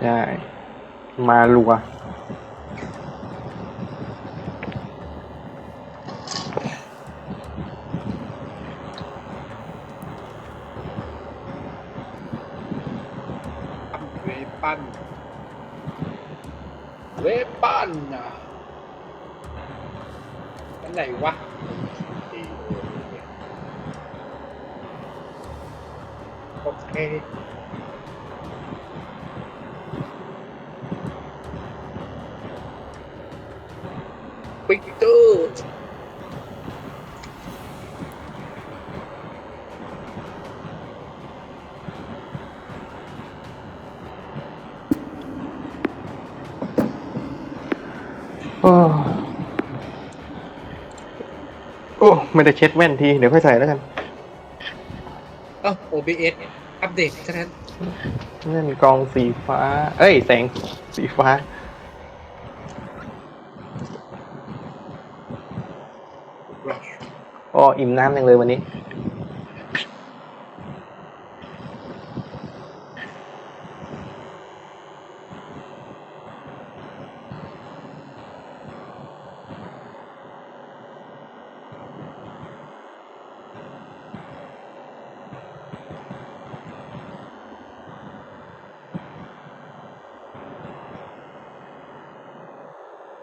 ใช่มาลัวเว โอ้โอ้ไม่ได้เช็ดแว่นที เดี๋ยวค่อยใส่แล้วกันเอ้า OBS อัปเดตแค่นั้นแว่นกรองสีฟ้า เอ้ย แสงสีฟ้า อ๋อ อิ่มน้ำยังเลยวันนี้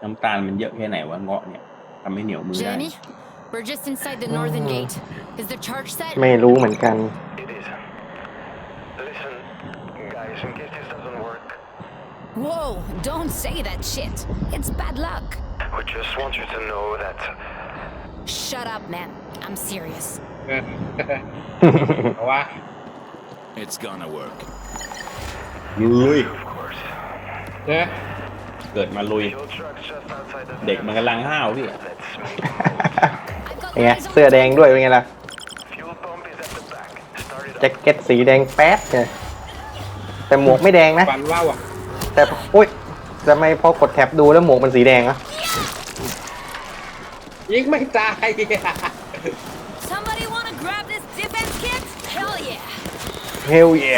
น้ำตาลมันเยอะแค่ไหนวะเงาะเนี่ยทำให้เหนียวมือได้ Jenny, we're just inside the northern Oh. gate. Is the charge set? ไม่รู้เหมือนกัน It is. Listen, guys, in case this doesn't work, Whoa, don't say that shit. It's bad luck. we just want you to know that Shut up, man. I'm serious. เออเอาวะ It's gonna work. ลุย of course. เนะ เกิดมาลุย Fuel truck's just outside the เด็กมันกำลังห้าวพี่ Let's meet. I've got เป็นไง eyes on เสื้อแดงด้วยเป็นไงล่ะ Fuel pump is at the back. Start it แจ็ค up. เก็ตสีแดงแป๊ดไงแต่หมวกไม่แดงนะ ฟันว่าวอะแต่อุ้ยทำไมพอกดแท็บดูแล้วหมวกมันสีแดงอะยิงไม่ตาย Somebody wanna grab this defense kit? Hell yeah. เฮลเย่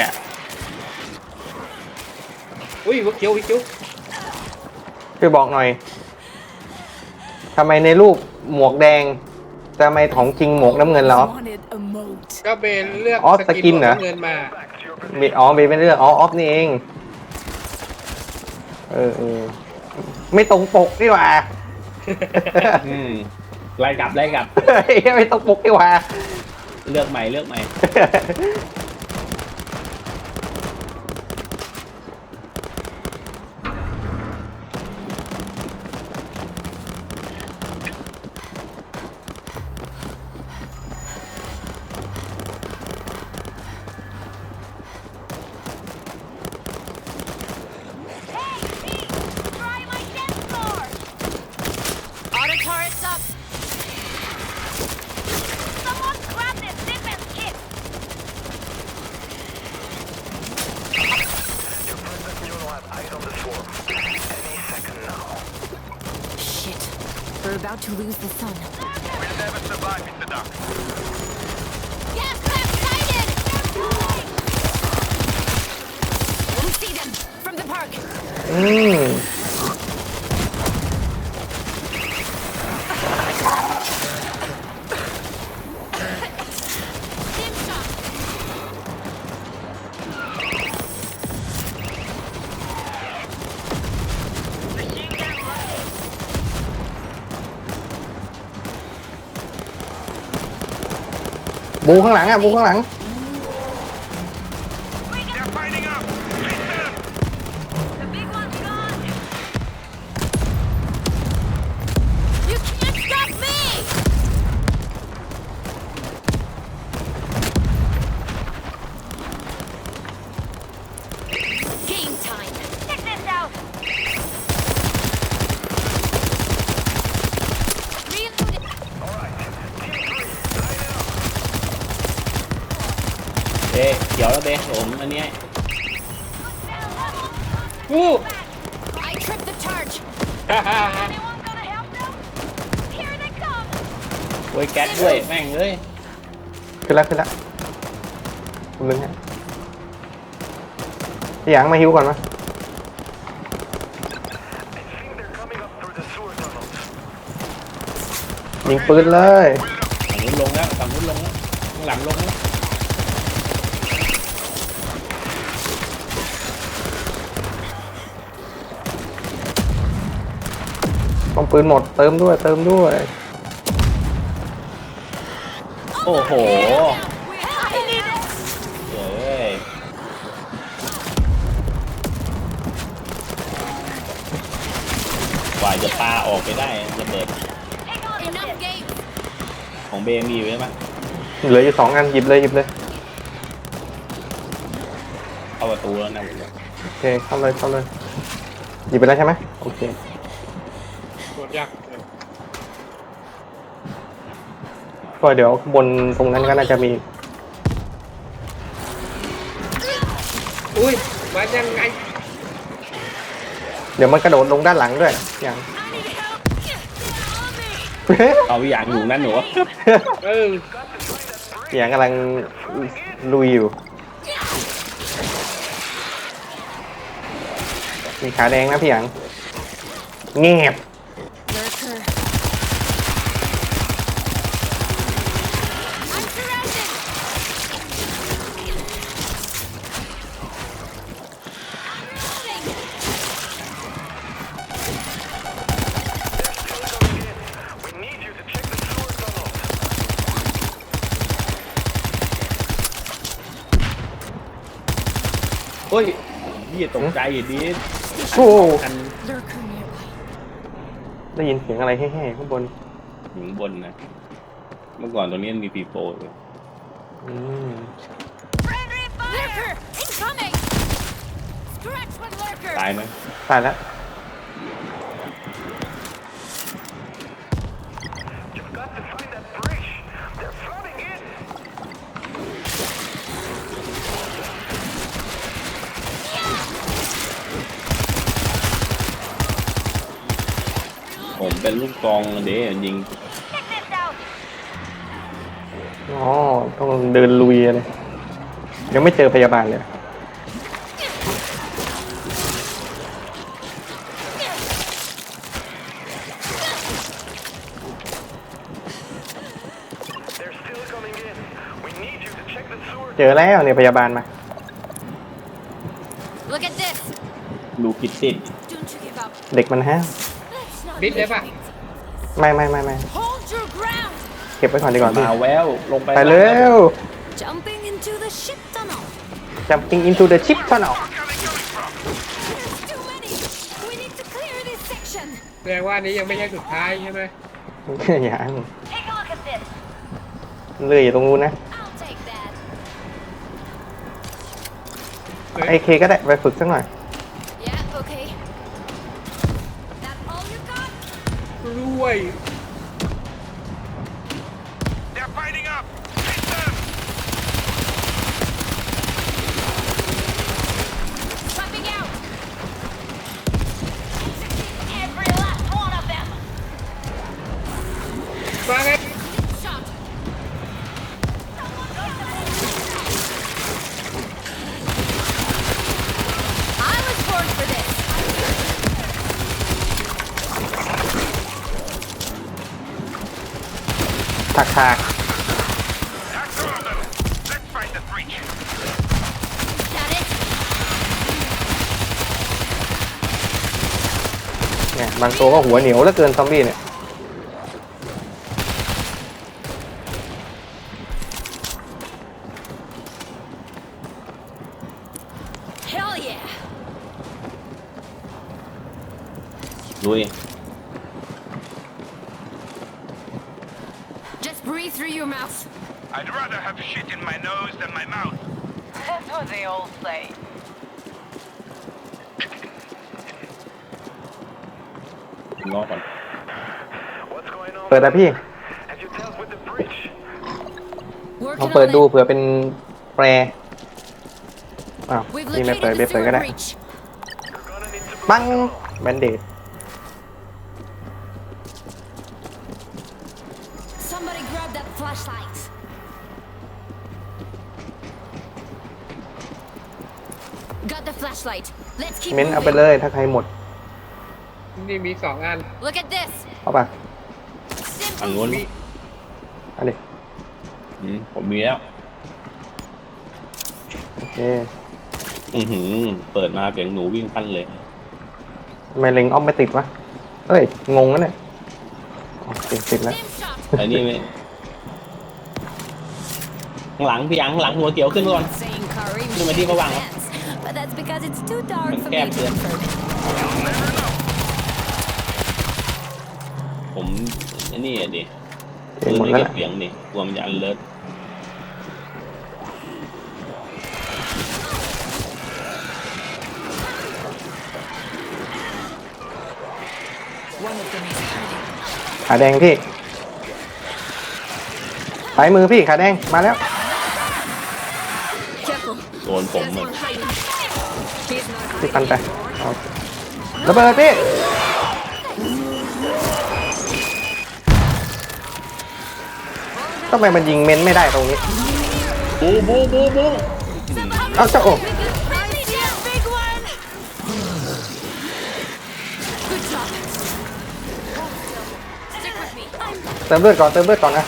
อุ้ยวิคิววิคิว ช่วยบอกหน่อยทำไมในรูปหมวกแดงทำไมของจริงหมวกน้ำเงินแล้ว Wanted a moat. ก็เป็นเลือกอ๋อสกินเหรอขงเงินมา Back to your มีอ๋อมีเป็นเรื่องอ๋อออฟนี่เอง เออเออไม่ตรงปกนี่หว่า อืมไล่กลับไล่กลับ เฮ้ยไม่ตรงปกนี่หว่า เลือกใหม่เลือกใหม่ อืม Dim shot. บูข้างหลังอะ บูข้างหลัง ไปผมอันนี้ยอู้วยแก๊สด้วยแม่งเลยขึ้นแล้วขึ้นแล้วผมลึงฮะพี่หยางมาฮิวก่อนมั้ยิงปืนเลย ฝั่งนู้นลงแล้วฝั่งนู้นลงแล้วข้างหลังลงแล้ว ต้องปืนหมดเติมด้วยเติมด้วย โอ้โห I need it. เฮ้ยกว่าจะปาออกไปได้ระเบิด Enough games. ของเบมีอยู่ใช่ไหมเหลืออยู่สองอันหยิบเลยหยิบเลยเข้าประตูแล้วนะผมว่าโอเคเข้าเลยเข้าเลยหยิบไปแล้วใช่ไหมโอเคกดยา กก็เดี๋ยวบนตรงนั้นก็น่าจะมีอุ้ยมายังไงเดี๋ยวมันกระโดดลงด้านหลังด้วย อย่าง I need help. Get on me. เอาอย่างอยู่นั่นหนูเอออย่างกำลังลุยอยู่มีขาแดงนะพี่หยางเงียบ Lurker. I'm surrounded. I'm reloading. We need you to check the sewer tunnels. เฮ้ยยี่ตกใจดิโอ้อัน Lurker nearby. ได้ยินเสียงอะไรแห่ๆข้างบน อยู่ข้างบนนะ เมื่อก่อนตรงนี้มันมีปีโป้อยู่อืม Friendly fire. Lurker incoming. Scratch with lurker. ตายไหมตายแล้ว You've got to find that breach. They're flooding in. ผมเป็นลูกกองเด้ยิง Check this out. อ๋อต้องเดินลุยเลย ยังไม่เจอพยาบาลเลย They're still coming in. We need you to check the sewer เจอแล้วเนี่ยพยาบาลมา Look at this. ลูกิตติด Don't you give up. เด็กมันห้าว Let's not บิด lose ได้ปะ victims. ไม่ไม่ไม่ไม่ Hold your ground. เก็บไว้ก่อนดีกว่าพี่มาแววลงไปไปเร็ว Jumping into the ship tunnel. jumping into the ship tunnel There's too many. We need to clear this section. แสดงว่าอันนี้ยังไม่ใช่สุดท้ายใช่ไหมอย่า Take a look at this. เลื่อยอยู่ตรงนู้นนะ I'll take that. ไอเคก็ได้ไปฝึกสักหน่อย ด้วย ทักทางเนี่ยบางตัวก็หัวเหนียวแล้วเกินซอมบี้เนี่ย งอก่อน What's going on? เปิดแล้วพี่ Have you dealt with the breach? ลอง Working เปิด on ดู it. เผื่อเป็นแปรอ้าว We've นี่ไม่เปิด located ไม่ the เปิดก็ sewer ได้ breach. You're gonna need to ปัง block it off. แบนเดด Somebody grab that flashlight. Got the flashlight. Let's keep เม้นเอาไป moving. เลยถ้าใครหมด นี่มีสองอัน Look at this. เอาป่ะ Stim ฝั่งนู้นมีเอันนี้อืมผมมีแล้ว โอเคอือหือ เปิดมาเสียงหนูวิ่งพันเลย ทำไมเล็งอ้อมไม่ติดวะเอ้ย งงนะเนี่ยอ๋อติดติดแล้ว Dim shot. ไอ้นี่ไม่ข้างหลังพี่ยังข้างหลังหัวเขียวขึ้นก่อน Saying curry Nhưng mà đi makes vào bảng à? sense, but that's because it's too dark for me Kẹp to kìa. observe it. ผมไอ้นี่อะดิเก่งปืนหมดไม่แล้วเก็บล่ะเสียงดิกลัวมันจะอันเลิศขาแดงพี่สายมือพี่ขาแดงมาแล้ว Careful. โดนผมเหมือน hiding. He's not พี่พันไปเอาระเบิดพี่ ทำไมมันยิงเม้นไม่ได้ตรงนี้บูบูบูบูเอาเจ้าโอ้ Really damn big one. Good job. Stick with me. I'm, เติมเลือดก่อนเติมเลือดก่อนนะ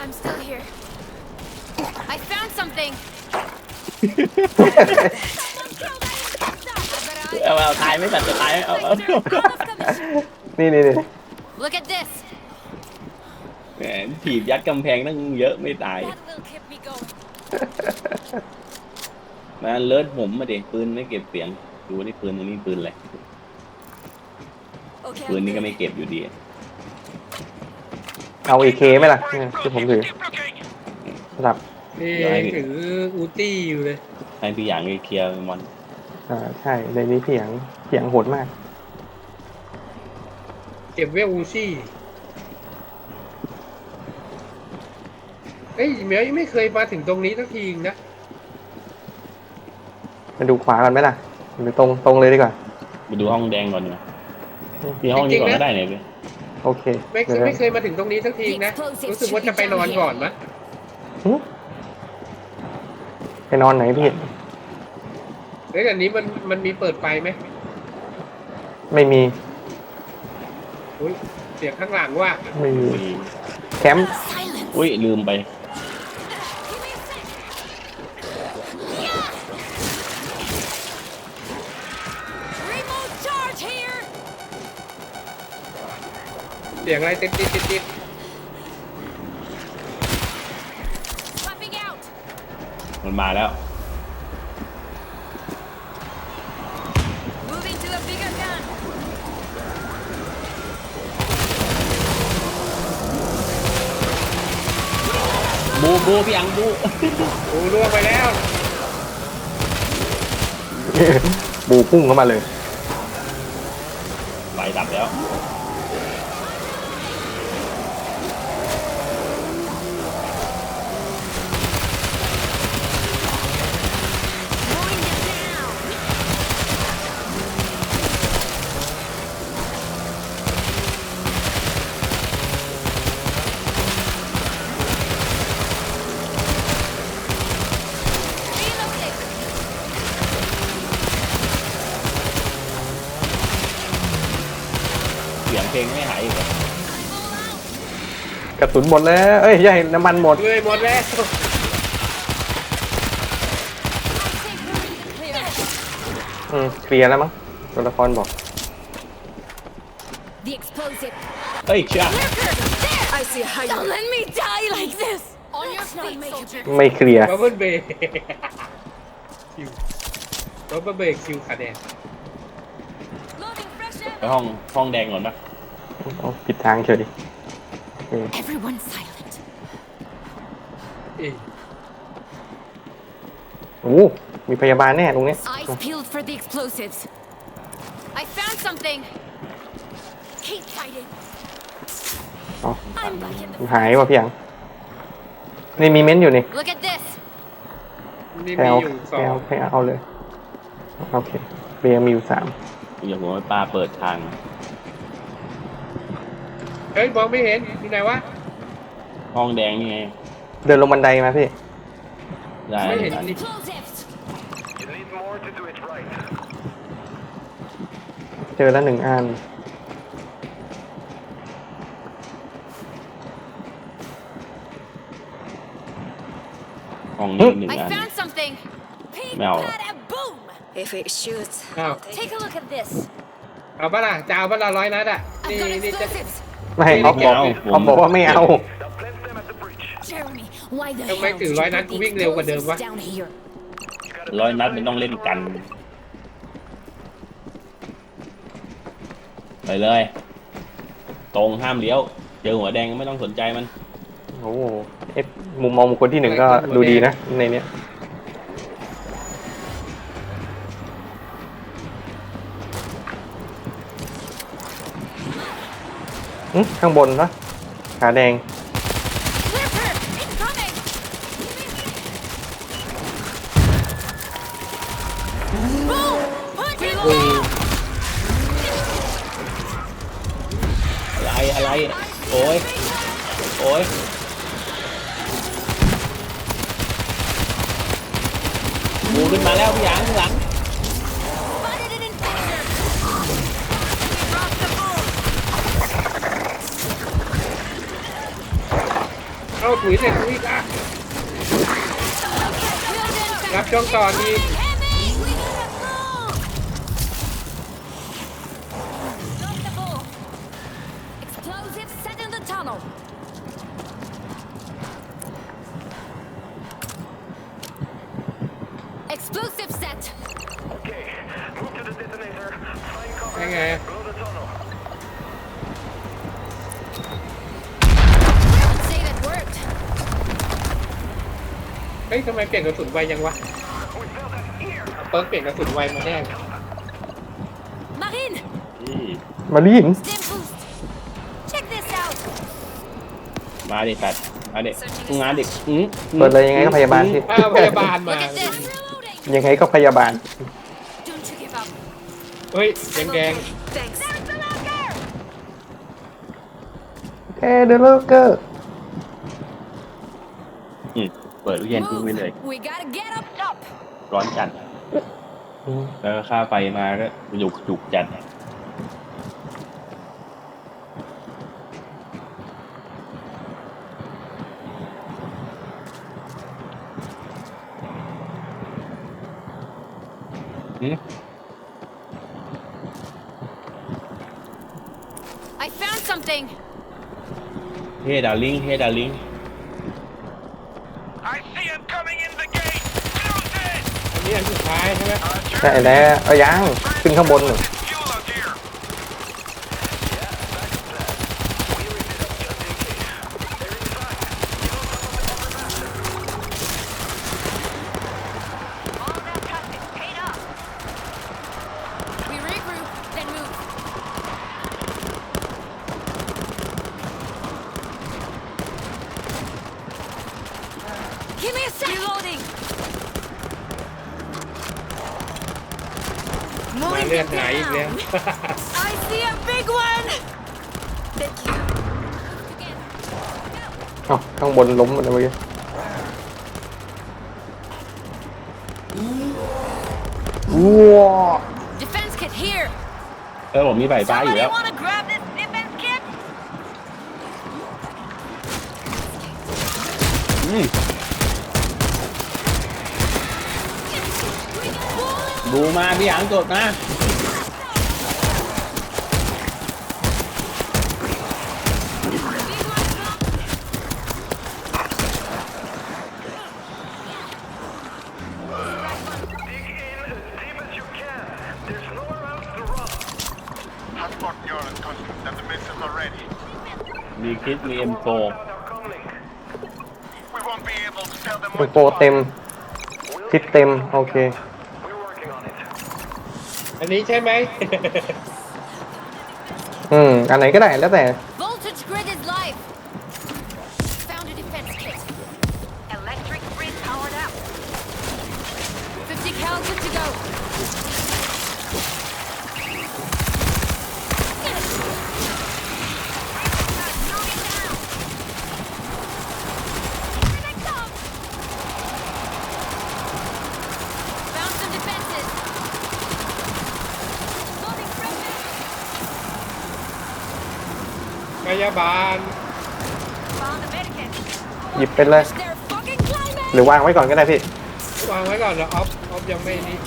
I'm still here. I found something. เอาเอาตายไม่ตัดจะตายเอาเอานี่นี่นี่ Look at this. แหมถีบยัดกำแพงตั้งเยอะไม่ตาย That will keep me going. มาเลิศผมมาเด็กปืนไม่เก็บเสียง ดูนี่ปืนอันนี้ปืนอะไร Okay. ปืน I'm นี้ก็ good. ไม่เก็บอยู่ดีเอาเอเคไหมล่ะเนี่ยที่ผมถือสลับนี่ถืออูตี้อยู่เลย ให้พี่อย่างเคลียร์มันอ่าใช่ในนี้เพียงเพียงโหดมากเก็บเวลอูซี่เอ้ยเหมียวยังไม่เคยมาถึงตรงนี้สักทีนะ มาดูขวากันไหมล่ะหรือตรงตรงเลยดีกว่าไปดูห้องแดงก่อนดีกว่าพี่ห้องนี้ก่อนก็ได้เนี่ยพี่โอเคไม่เคเดี๋ยยวไม่เคยมาถึงตรงนี้สักทีนะ รู้สึกว่าจะไปนอนก่อนมะหึไปนอนไหนพี่เฮ้ยอันนี้มันมันมีเปิดไฟไหมไม่มี อุ้ยเสียงข้างหลังว่าไม่มีมีแคมป์ Silence. อุ้ยลืมไป Give me a sec. Yeah. Remote charge here. เสียงอะไรติดติดติดติด Swapping out. มันมาแล้ว บูบูพี่อังบูบูล่วงไปแล้วบูพุ่งเข้ามาเลยไฟดับแล้ว สียงเพลงไม่หายอีกเหรอกระสุนหมดแล้ว เอ้ยใช่น้ำมันหมด เลยหมดแล้วอืมเคลียร์แล้วมั้งตัวละครบอก The explosive. เฮ้ยเชื่อ Lurker! There! I see how Don't let me die like this! On your feet, soldier. ไม่เคลียร์ บับเบิ้ลเบรกคิวบับเบิ้ลเบรกคิวขาแดง Loading fresh ไป ammo. ห้องห้องแดงก่อนปะเอาผิดทางเฉยโอเค Everyone silent. เอ้ยโอ้มีพยาบาลแน่ตรงนี้ Eyes peeled for the explosives. I found something. Keep fighting. เอา I'm back in the หายว่ะพี่ยังนี่มีเม้นต์อยู่นี่ Look at this. นี่แพลมีวอยู่สแพอลงวแพลวเอาเลย โอเคเบียร์มีอยู่สาม อย่าหัวปลาเปิดทาง เฮ้ยมองไม่เห็นอยู่ไหนวะ ห้องแดงนี่ไงเดินลงบันไดมาพี่ ได้ไม่เห็นนนี้เจอแล้วหนึ่งอัน ห้องนี้หนึ่งอัน found If it shoots, อ้าว Take a look at this. เอาปะล่ะจะเอาปะล่ะร้อยนัดอะนี่ I've got นี่จะ explosives. ไม่ออฟบอกไม่เอาออฟบอกว่าไม่เอา Now plant them at the bridge. Jeremy, why the Không hell mấy did từ you nói put nát the cũng biết liều qua đường explosives quá. down here? You gotta ร้อยนัดมันต้องเล่นกัน ไปเลย ตรงห้ามเลี้ยว เจอหัวแดงไม่ต้องสนใจมัน โอ้โหเอ๊ะมุมมองบุคคลที่หนึ่งก็ดูดีนะ ในเนี้ย ข้างบนปะขาแดง อะไรอะไร โอ้ย โอ้ยงูขึ้นมาแล้วพี่หยางข้างหลัง เอาถุยเสร็จถุยอะ Killed รับช่วงต่อนี่ Heavy! We gotta move! เฮ้ยทำไมเปลี่ยนกระสุนไวยังวะ We felt that here. เอาเปิร์กเปลี่ยนกระสุนไวมาแน่ Marine, อืมมาลีน stim boost. Check this out. มาดิตัดมาดิงานดิอืมเปิดเลยยังไงก็พยาบาลที่อ้าวพยาบาลมา Look at this. Reloading. ยังไงก็พยาบาล Don't you give up. เฮ้ยแดง thanks. There's the locker. เอ้เดลเกอร์ อืม เปิดลูกเย็นทิ้งไว้เลย Move. We gotta get up. Up. ร้อนจัดแล้วก็ค่าไฟมาก็จุกจุกจัดอืม I found something. เฮ้ดาลิงเฮ้ดาลิง I see him coming in the gate. Use it. ๆอันนี้อันสุดท้ายใช่ ได้แล้วเอายังขึ้นข้างบนหนึ่ง Fuel out here. All that practice paid off. We regroup, then move. Give me a sec. Reloading. มา Moving เลื อดไหลอีกแล้ว I see a big one อ้าวข้างบนล้มมันเลยเมื่อกี้ว้าว Defense kit here เออผมมีใบฟ้าอยู่แล้วดูมาพี่หยางจดนะ เป็น what โปรเต็ม คิดเต็ม โอเค We're working on it. อันนี้ใช่ไหม อืม อันไหนก็ได้แล้วแต่ Voltage grid is live. Found a defense kit. Electric grid powered up. 50 cal good to go. บาล Found a medikit. หยิบไปเลย They're fucking climbing! หรือวางไว้ก่อนก็ได้พี่ วางไว้ก่อนนะออฟออฟยังไม่นี่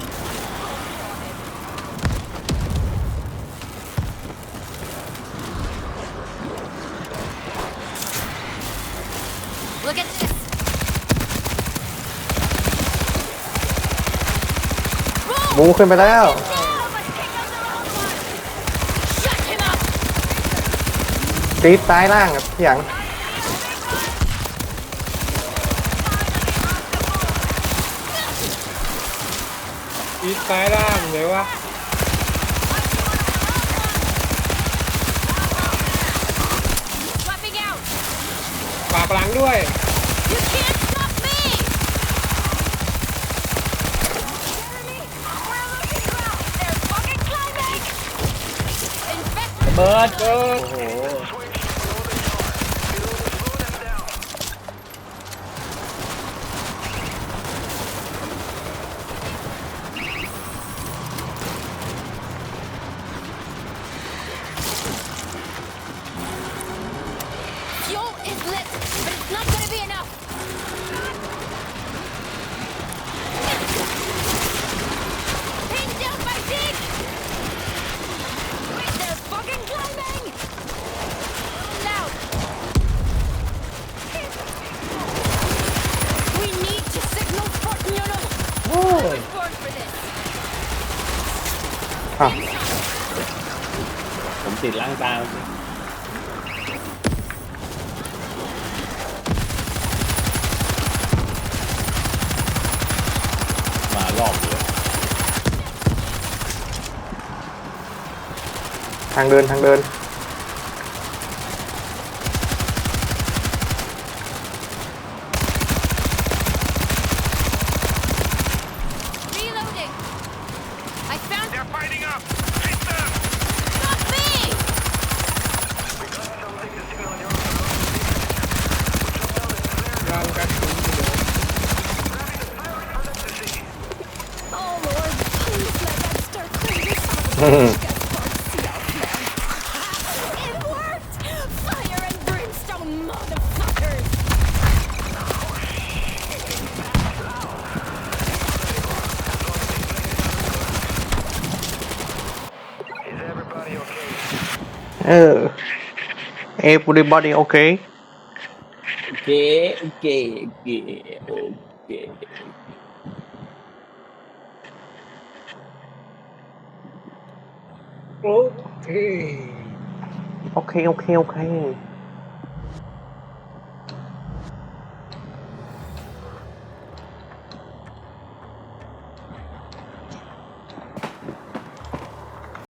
Look at this. บูขึ้นไปแล้ว ตีดซ้ายล่างครับพี่หยังอีทซ้ายล่างเลยวะ Swapping out. ปากหลังด้วย You can't stop me. Jeremy, we're losing ground. They're fucking climbing. Infect เบิร์ดเบิร์ด โอ้โห fuel is lit, but it's not gonna be enough. Pin down my dig. They're fucking climbing. Now. We need to signal Fort Myono. I was born for this. อ้าว ผมติดล่างตามมา รอบเลยทางเดินทางเดิน Uh, everybody okay? Okay, okay, okay, okay. Okay. Okay, okay, okay.